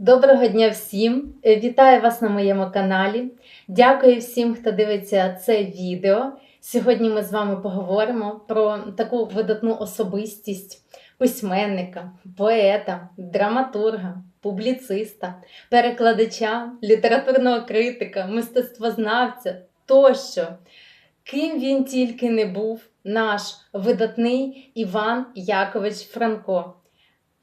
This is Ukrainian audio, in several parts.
Доброго дня всім! Е, Вітаю вас на моєму каналі. Дякую всім, хто дивиться це відео. Сьогодні ми з вами поговоримо про таку видатну особистість письменника, поета, драматурга, публіциста, перекладача, літературного критика, мистецтвознавця тощо. Ким він тільки не був, наш видатний Іван Якович Франко.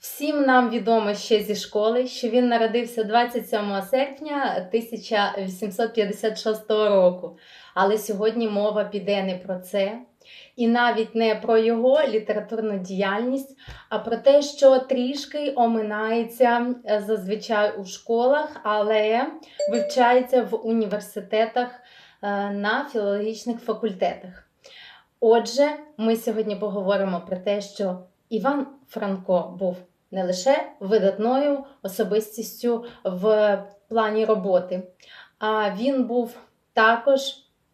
Всім нам відомо ще зі школи, що він народився 27 серпня 1856 року. Але сьогодні мова піде не про це, і навіть не про його літературну діяльність, а про те, що трішки оминається е, зазвичай у школах, але вивчається в університетах е, на філологічних факультетах. Отже, ми сьогодні поговоримо про те, що Іван Франко був не лише видатною особистістю в плані роботи, а він був також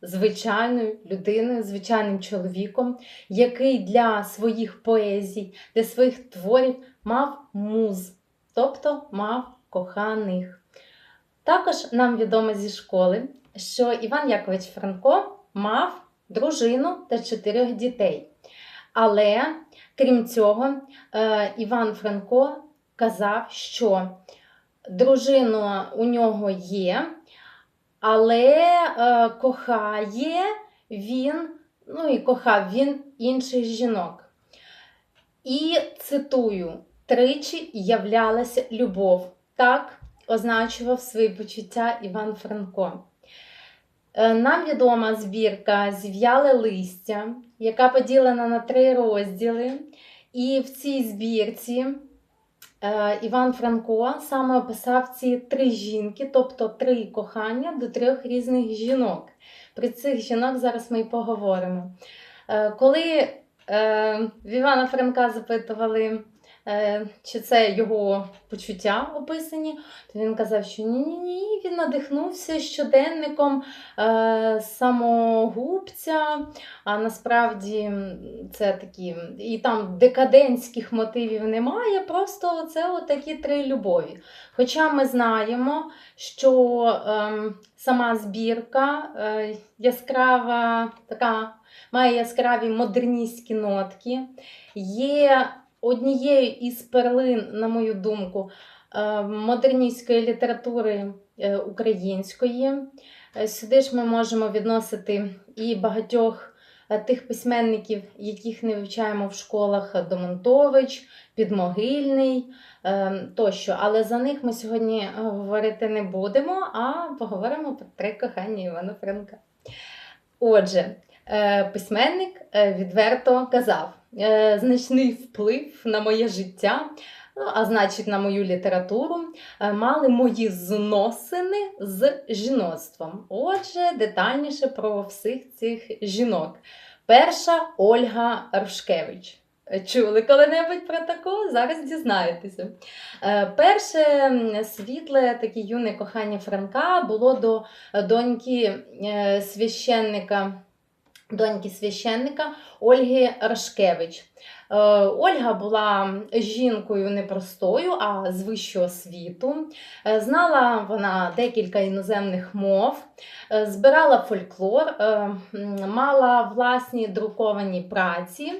звичайною людиною, звичайним чоловіком, який для своїх поезій, для своїх творів мав муз, тобто мав коханих. Також нам відомо зі школи, що Іван Якович Франко мав дружину та чотирьох дітей. Але крім цього, е, Іван Франко казав, що дружина у нього є, але е, кохає він, ну і кохав він інших жінок. І цитую: тричі являлася любов. Так означував свої почуття Іван Франко. Е, Нам відома збірка Зів'яле листя, яка поділена на три розділи. І в цій збірці е, Іван Франко саме описав ці три жінки, тобто три кохання до трьох різних жінок. Про цих жінок зараз ми і поговоримо. Е, Коли е, в Івана Франка запитували, чи це його почуття описані, то він казав, що ні-ні ні, він надихнувся щоденником е, самогубця, а насправді це такі, і там декадентських мотивів немає, просто це от такі три любові. Хоча ми знаємо, що ем, сама збірка е, яскрава, така, має яскраві модерністські нотки, є однією із перлин, на мою думку, е, модерністської літератури е, української. Е, Сюди ж ми можемо відносити і багатьох тих письменників, яких не вивчаємо в школах Домонтович, Підмогильний тощо. Але за них ми сьогодні говорити не будемо, а поговоримо про три кохання Івана Франка. Отже, письменник відверто казав: е, значний вплив на моє життя. Ну, а значить, на мою літературу е, мали мої зносини з жіноцтвом. Отже, детальніше про всіх цих жінок. Перша Ольга Рушкевич. Е, Чули коли-небудь про таку? Зараз дізнаєтеся. Перше світле таке юне кохання Франка було до доньки священника, доньки священника Ольги Рашкевич. Е, Ольга була жінкою непростою, а з вищого світу. Е, Знала вона декілька іноземних мов, е, збирала фольклор, мала власні друковані праці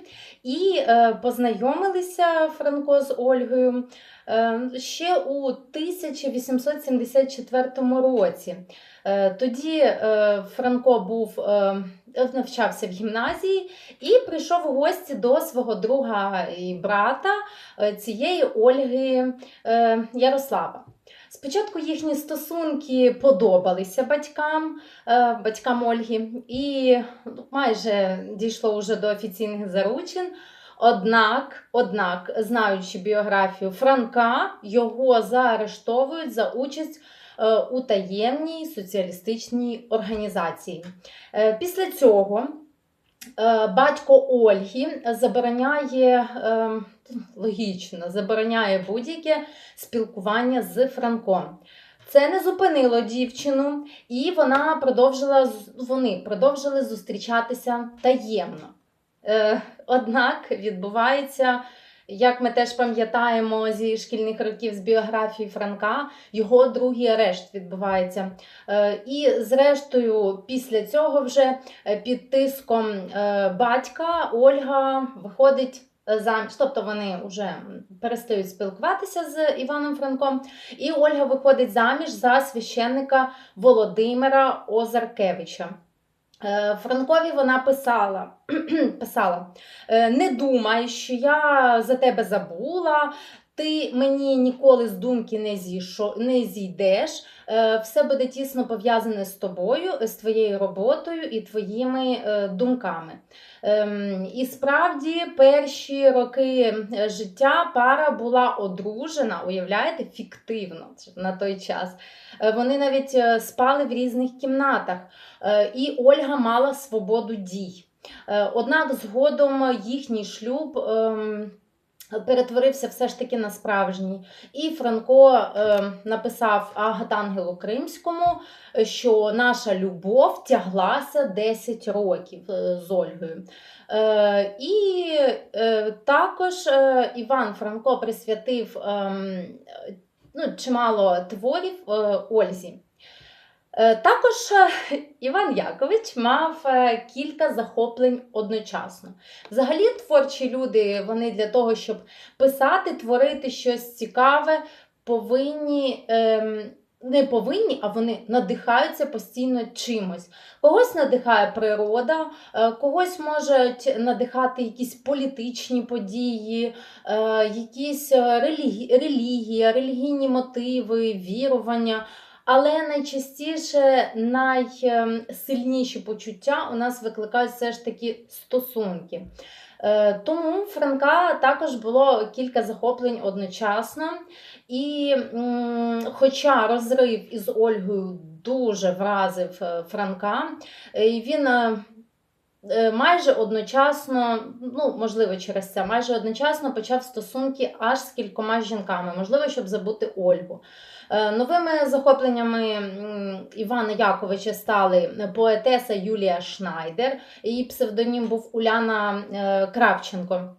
і познайомилися Франко з Ольгою ще у 1874 році. Тоді Франко був навчався в гімназії і прийшов у гості до свого друга і брата е, цієї Ольги е, Ярослава. Спочатку їхні стосунки подобалися батькам, е, батькам Ольги, і ну, майже дійшло вже до офіційних заручин. Однак, однак, знаючи біографію Франка, його заарештовують за участь у таємній соціалістичній організації. Після цього батько Ольги забороняє е, логічно, забороняє будь-яке спілкування з Франком. Це не зупинило дівчину, і вона продовжила вони продовжили зустрічатися таємно. Е, Однак відбувається як ми теж пам'ятаємо зі шкільних років з біографії Франка, його другий арешт відбувається. Е, І зрештою, після цього, вже е, під тиском е, батька Ольга виходить. Заміж, тобто вони вже перестають спілкуватися з Іваном Франком, і Ольга виходить заміж за священника Володимира Озаркевича. Е, Франкові вона писала, писала: «Е, Не думай, що я за тебе забула, ти мені ніколи з думки не, зійшо, не зійдеш. Е, Все буде тісно пов'язане з тобою, з твоєю роботою і твоїми е, думками. Ем, І справді, перші роки життя пара була одружена, уявляєте, фіктивно на той час. Е, Вони навіть спали в різних кімнатах. І Ольга мала свободу дій. Однак згодом їхній шлюб ем, перетворився все ж таки на справжній. І Франко е, написав Агатангелу Кримському, е, що наша любов тяглася 10 років е, з Ольгою. Е, І е, також е, Іван Франко присвятив ем, ну, чимало творів е, Ользі. Е, Також е, Іван Якович мав е, кілька захоплень одночасно. Взагалі, творчі люди, вони для того, щоб писати, творити щось цікаве, повинні. ем, Не повинні, а вони надихаються постійно чимось. Когось надихає природа, когось можуть надихати якісь політичні події, якісь релігія, релігійні мотиви, вірування. Але найчастіше найсильніші почуття у нас викликають все ж таки стосунки. Е, Тому Франка також було кілька захоплень одночасно. І хоча розрив із Ольгою дуже вразив е, Франка, е, він майже одночасно, ну можливо, через це, майже одночасно почав стосунки аж з кількома жінками, можливо, щоб забути Ольгу. Е, Новими захопленнями Івана Яковича стали поетеса Юлія Шнайдер, її псевдонім був Уляна е, Кравченко.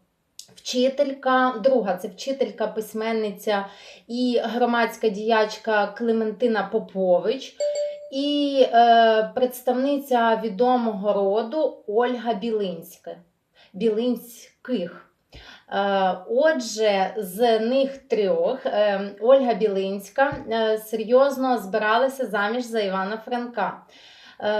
Вчителька, друга це вчителька, письменниця і громадська діячка Клементина Попович, і е, представниця відомого роду Ольга Білинська. Білинських. Е, Отже, з них трьох е, Ольга Білинська е, серйозно збиралася заміж за Івана Франка.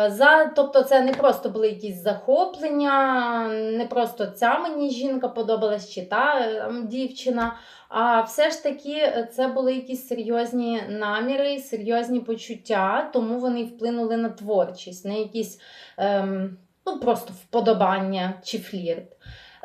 За, тобто це не просто були якісь захоплення, не просто ця мені жінка подобалась чи та дівчина, а все ж таки це були якісь серйозні наміри, серйозні почуття, тому вони вплинули на творчість, на якісь ем, ну, просто вподобання чи флірт.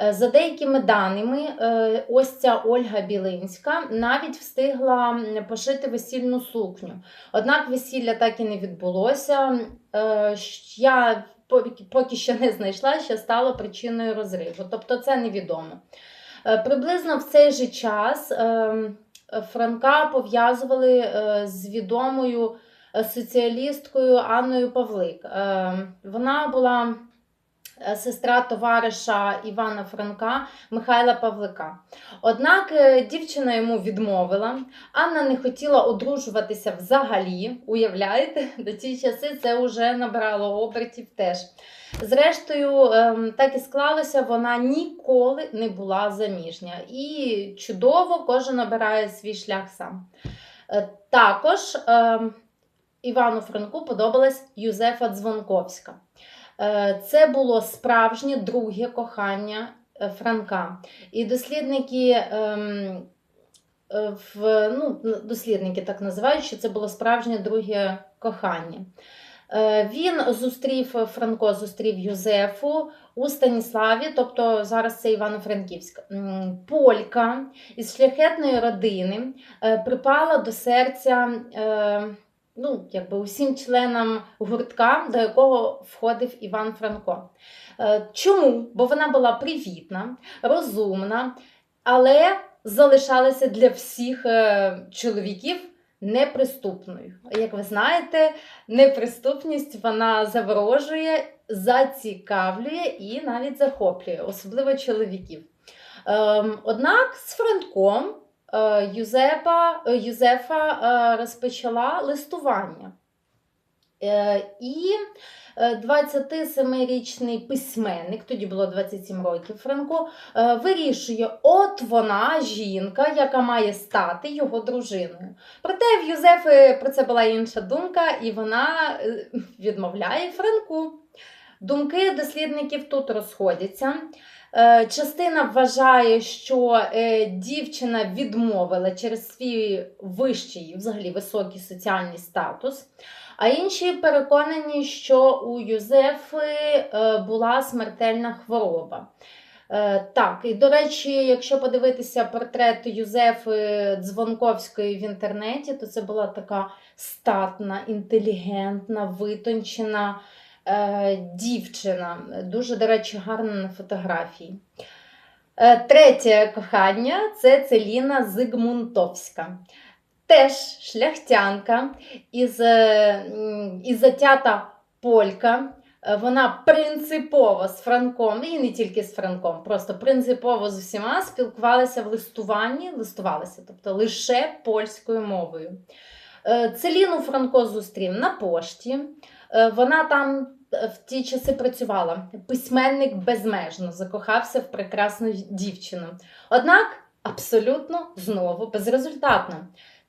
Е, За деякими даними, е, ось ця Ольга Білинська навіть встигла пошити весільну сукню. Однак весілля так і не відбулося. Е, Я поки- що не знайшла, що стало причиною розриву. Тобто це невідомо. Приблизно в цей же час Франка пов'язували з відомою соціалісткою Анною Павлик. Вона була сестра товариша Івана Франка Михайла Павлика. Однак е, дівчина йому відмовила. Анна не хотіла одружуватися взагалі. Уявляєте, до ці часи це вже набрало обертів теж. Зрештою, ем, так і склалося, вона ніколи не була заміжня. І чудово, кожен обирає свій шлях сам. Е, Також ем, Івану Франку подобалась Юзефа Дзвонковська. Е, Це було справжнє друге кохання е, Франка. І дослідники. ем, е, в, ну, дослідники так називають, що це було справжнє друге кохання. Він зустрів Франко, зустрів Юзефу у Станіславі, тобто зараз це Івано-Франківськ. Полька із шляхетної родини припала до серця ну, якби усім членам гуртка, до якого входив Іван Франко. Е, Чому? Бо вона була привітна, розумна, але залишалася для всіх е, чоловіків неприступною. Як ви знаєте, неприступність вона заворожує, зацікавлює і навіть захоплює, особливо чоловіків. Ем, Однак з Франком Юзепа, е, Юзефа е, розпочала листування. Е, І е, 27-річний письменник, тоді було 27 років Франко, е, вирішує, от вона жінка, яка має стати його дружиною. Проте в Юзефи про це була інша думка, і вона е, відмовляє Франку. Думки дослідників тут розходяться. Е, Частина вважає, що е, дівчина відмовила через свій вищий, взагалі високий соціальний статус. А інші переконані, що у Юзефи е, була смертельна хвороба. Так, і до речі, якщо подивитися портрет Юзефи Дзвонковської в інтернеті, то це була така статна, інтелігентна, витончена дівчина. Дуже, до речі, гарна на фотографії. Е, Третє кохання це Целіна Зигмунтовська. Теж шляхтянка із, е, із затята полька. Е, Вона принципово з Франком, і не тільки з Франком, просто принципово з усіма спілкувалася в листуванні, листувалася, тобто лише польською мовою. Е, Целіну Франко зустрів на пошті. Е, Вона там е, в ті часи працювала. Письменник безмежно закохався в прекрасну дівчину. Однак абсолютно знову безрезультатно.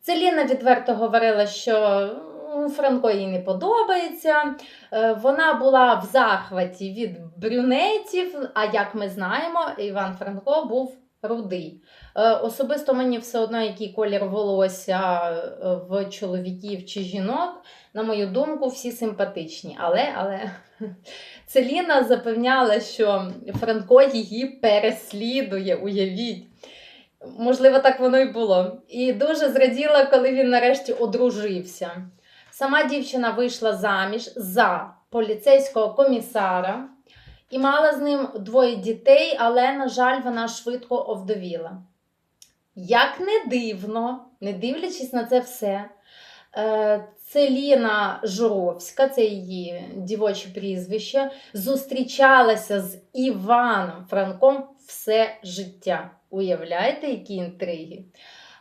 Целіна відверто говорила, що Франко їй не подобається. Е, Вона була в захваті від брюнетів, а як ми знаємо, Іван Франко був рудий. Е, Особисто мені все одно, який колір волосся е, в чоловіків чи жінок, на мою думку, всі симпатичні. Але, але Целіна запевняла, що Франко її переслідує, уявіть. Можливо, так воно й було. І дуже зраділа, коли він нарешті одружився. Сама дівчина вийшла заміж за поліцейського комісара і мала з ним двоє дітей, але, на жаль, вона швидко овдовіла. Як не дивно, не дивлячись на це все, е, Целіна Журовська, це її дівоче прізвище, зустрічалася з Іваном Франком все життя. Уявляєте, які інтриги?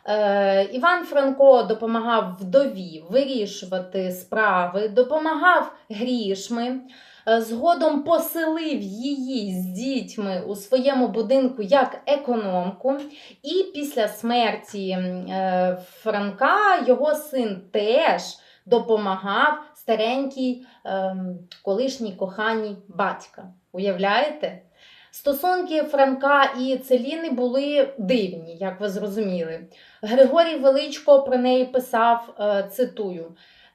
Е, Іван Франко допомагав вдові вирішувати справи, допомагав грішми. Е, Згодом поселив її з дітьми у своєму будинку як економку, і після смерті е, Франка його син теж допомагав старенькій ем, колишній коханій батька. Уявляєте? Стосунки Франка і Целіни були дивні, як ви зрозуміли. Григорій Величко про неї писав, е, цитую.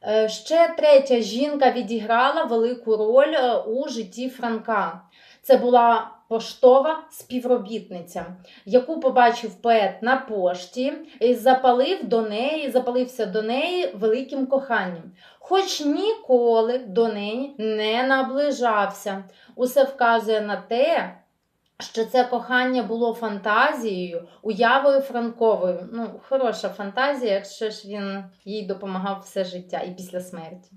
«Е, Ще третя жінка відіграла велику роль е, у житті Франка. Це була поштова співробітниця, яку побачив поет на пошті і запалив до неї, запалився до неї великим коханням, хоч ніколи до неї не наближався. Усе вказує на те, що це кохання було фантазією, уявою Франковою. Ну, хороша фантазія, якщо ж він їй допомагав все життя і після смерті.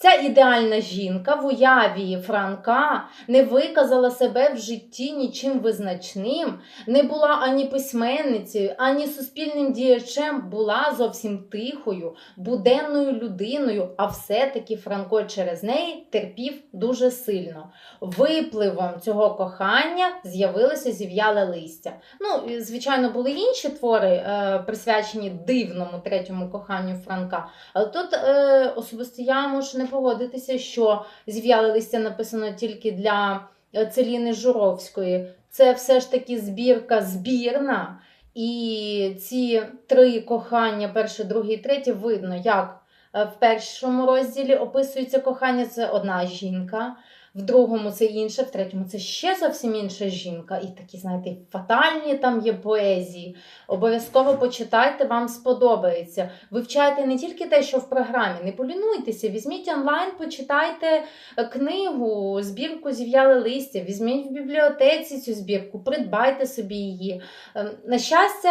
Ця ідеальна жінка в уяві Франка не виказала себе в житті нічим визначним, не була ані письменницею, ані суспільним діячем, була зовсім тихою, буденною людиною, а все-таки Франко через неї терпів дуже сильно. Випливом цього кохання з'явилося зів'яле листя. Ну, звичайно, були інші твори, е, присвячені дивному третьому коханню Франка. Але тут е, особисто я можу не погодитися, що зв'яли листя написано тільки для е, Целіни Журовської. Це все ж таки збірка збірна. І ці три кохання, перше, друге і третє, видно, як е, в першому розділі описується кохання, це одна жінка, в другому це інша, в третьому це ще зовсім інша жінка. І такі, знаєте, фатальні там є поезії. Обов'язково почитайте, вам сподобається. Вивчайте не тільки те, що в програмі, не полінуйтеся, візьміть онлайн, почитайте е, книгу, збірку зів'яли листя, візьміть в бібліотеці цю збірку, придбайте собі її. Е, На щастя,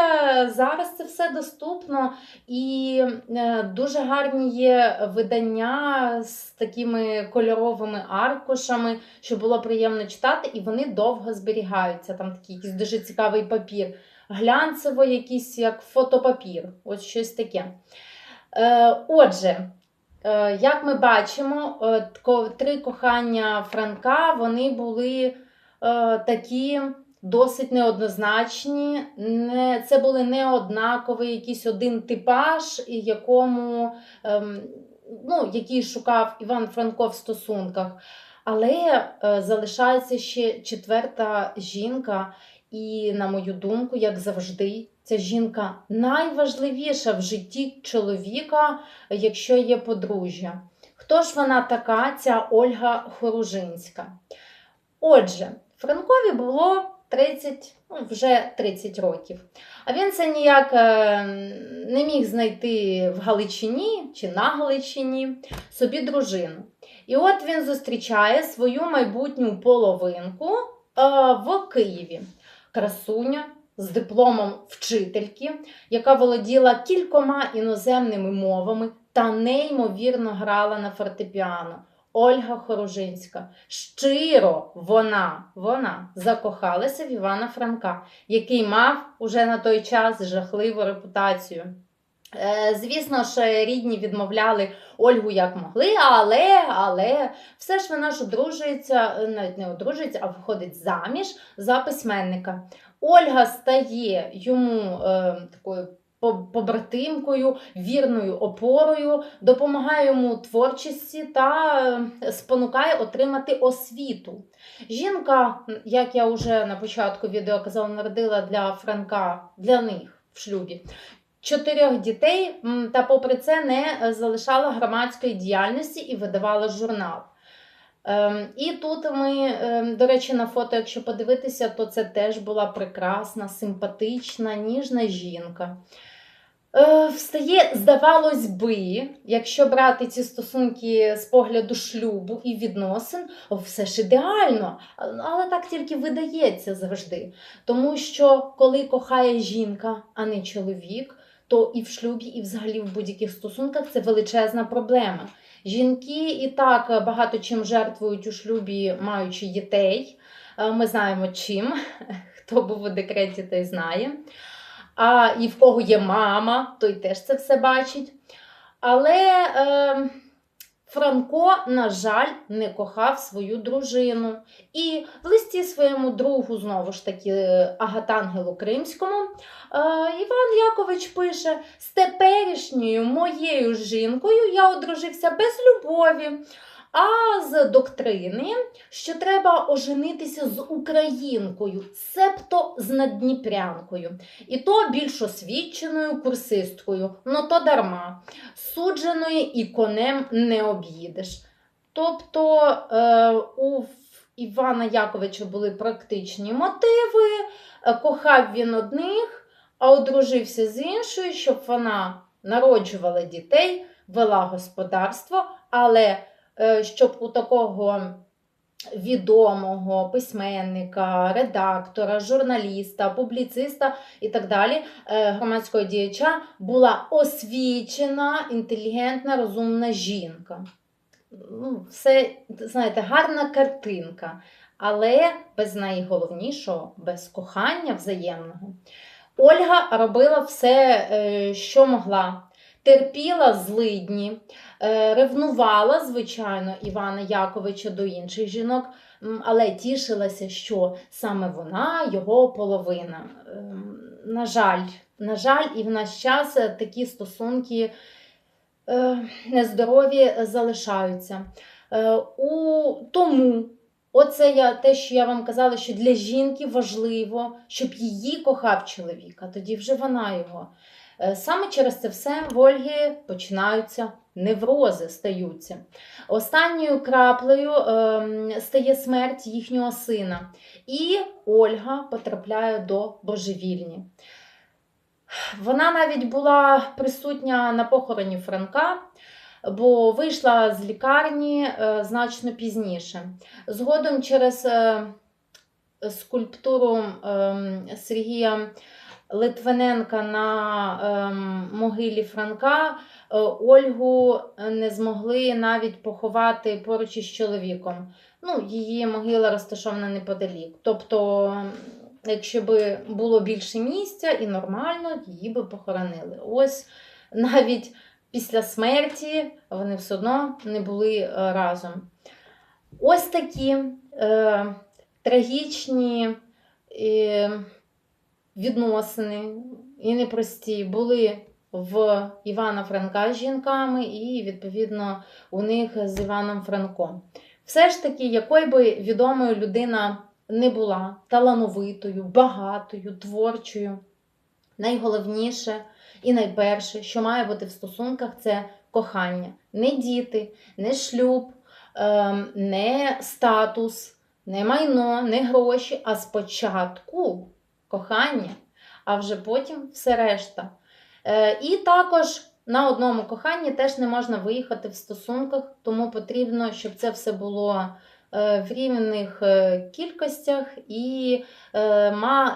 зараз це все доступно і е, дуже гарні є видання з такими кольоровими аркушами. Аркушами, щоб було приємно читати, і вони довго зберігаються. Там такий якийсь дуже цікавий папір. Глянцево, якийсь як фотопапір. Ось щось таке. Е, Отже, е, як ми бачимо, е, три кохання Франка вони були такі досить неоднозначні. Не, це були неоднаковий якийсь один типаж, якому, ем, ну, який шукав Іван Франко в стосунках. Але е, залишається ще четверта жінка, і, на мою думку, як завжди, ця жінка найважливіша в житті чоловіка, якщо є подружжя. Хто ж вона така, ця Ольга Хоружинська? Отже, Франкові було 30, ну, вже 30 років. А він це ніяк е, не міг знайти в Галичині чи на Галичині собі дружину. І от він зустрічає свою майбутню половинку е, в Києві. Красуня з дипломом вчительки, яка володіла кількома іноземними мовами та неймовірно грала на фортепіано. Ольга Хоружинська. Щиро вона, вона закохалася в Івана Франка, який мав уже на той час жахливу репутацію. Е, Звісно ж, рідні відмовляли Ольгу як могли, але, але все ж вона ж одружується, е, навіть не одружується, а виходить заміж за письменника. Ольга стає йому е, такою побратимкою, вірною опорою, допомагає йому творчості та е, спонукає отримати освіту. Жінка, як я вже на початку відео казала, народила для Франка, для них в шлюбі. Чотирьох дітей, та попри це не е, залишала громадської діяльності і видавала журнал. Ем, І тут ми, ем, до речі, на фото, якщо подивитися, то це теж була прекрасна, симпатична, ніжна жінка. Е, Встає, здавалось би, якщо брати ці стосунки з погляду шлюбу і відносин, все ж ідеально, але так тільки видається завжди. Тому що коли кохає жінка, а не чоловік, то і в шлюбі, і взагалі в будь-яких стосунках це величезна проблема. Жінки і так багато чим жертвують у шлюбі, маючи дітей. Е, Ми знаємо чим. Хто був у декреті, той знає. А і в кого є мама, той теж це все бачить. Але е, Франко, на жаль, не кохав свою дружину. І в листі своєму другу, знову ж таки, е, Агатангелу Кримському, е, Іван Якович пише: з теперішньою моєю жінкою я одружився без любові, а з доктрини, що треба оженитися з українкою, себто з надніпрянкою, і то більш освіченою курсисткою, ну то дарма, судженої і конем не об'їдеш. Тобто е, у Івана Яковича були практичні мотиви, е, кохав він одних, а одружився з іншою, щоб вона народжувала дітей, вела господарство, але щоб у такого відомого письменника, редактора, журналіста, публіциста і так далі, е, громадського діяча була освічена, інтелігентна, розумна жінка. Ну, все, знаєте, гарна картинка, але без найголовнішого, без кохання взаємного. Ольга робила все, е, що могла. Терпіла злидні, е, ревнувала, звичайно, Івана Яковича до інших жінок, але тішилася, що саме вона його половина. Ем, На жаль, на жаль, і в наш час е, такі стосунки е, нездорові залишаються. У тому, оце я, те, що я вам казала, що для жінки важливо, щоб її кохав чоловік, а тоді вже вона його. Е, Саме через це все в Ольги починаються неврози стаються. Останньою краплею ем, стає смерть їхнього сина, і Ольга потрапляє до божевільні. Вона навіть була присутня на похороні Франка, бо вийшла з лікарні е, значно пізніше. Згодом через е, скульптуру ем, Сергія Литвиненка на ем, могилі Франка е, Ольгу не змогли навіть поховати поруч із чоловіком. Ну, її могила розташована неподалік. Тобто, якщо б було більше місця і нормально, її би похоронили. Ось навіть після смерті вони все одно не були е, разом. Ось такі е, трагічні е, відносини і непрості були в Івана Франка з жінками, і, відповідно, у них з Іваном Франком. Все ж таки, якою би відомою людина не була, талановитою, багатою, творчою, найголовніше і найперше, що має бути в стосунках, це кохання. Не діти, не шлюб, ем, не статус, не майно, не гроші, а спочатку кохання, а вже потім все решта. Е, І також на одному коханні теж не можна виїхати в стосунках, тому потрібно, щоб це все було е, в рівних е, кількостях і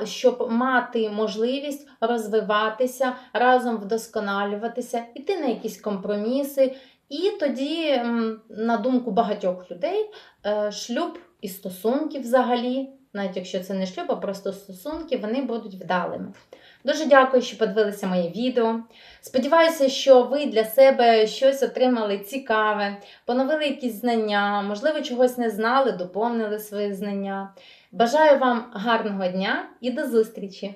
щоб мати можливість розвиватися, разом вдосконалюватися, іти на якісь компроміси. І тоді, на думку багатьох людей, шлюб і стосунки взагалі, навіть якщо це не шлюб, а просто стосунки, вони будуть вдалими. Дуже дякую, що подивилися моє відео. Сподіваюся, що ви для себе щось отримали цікаве, поновили якісь знання, можливо, чогось не знали, доповнили свої знання. Бажаю вам гарного дня і до зустрічі!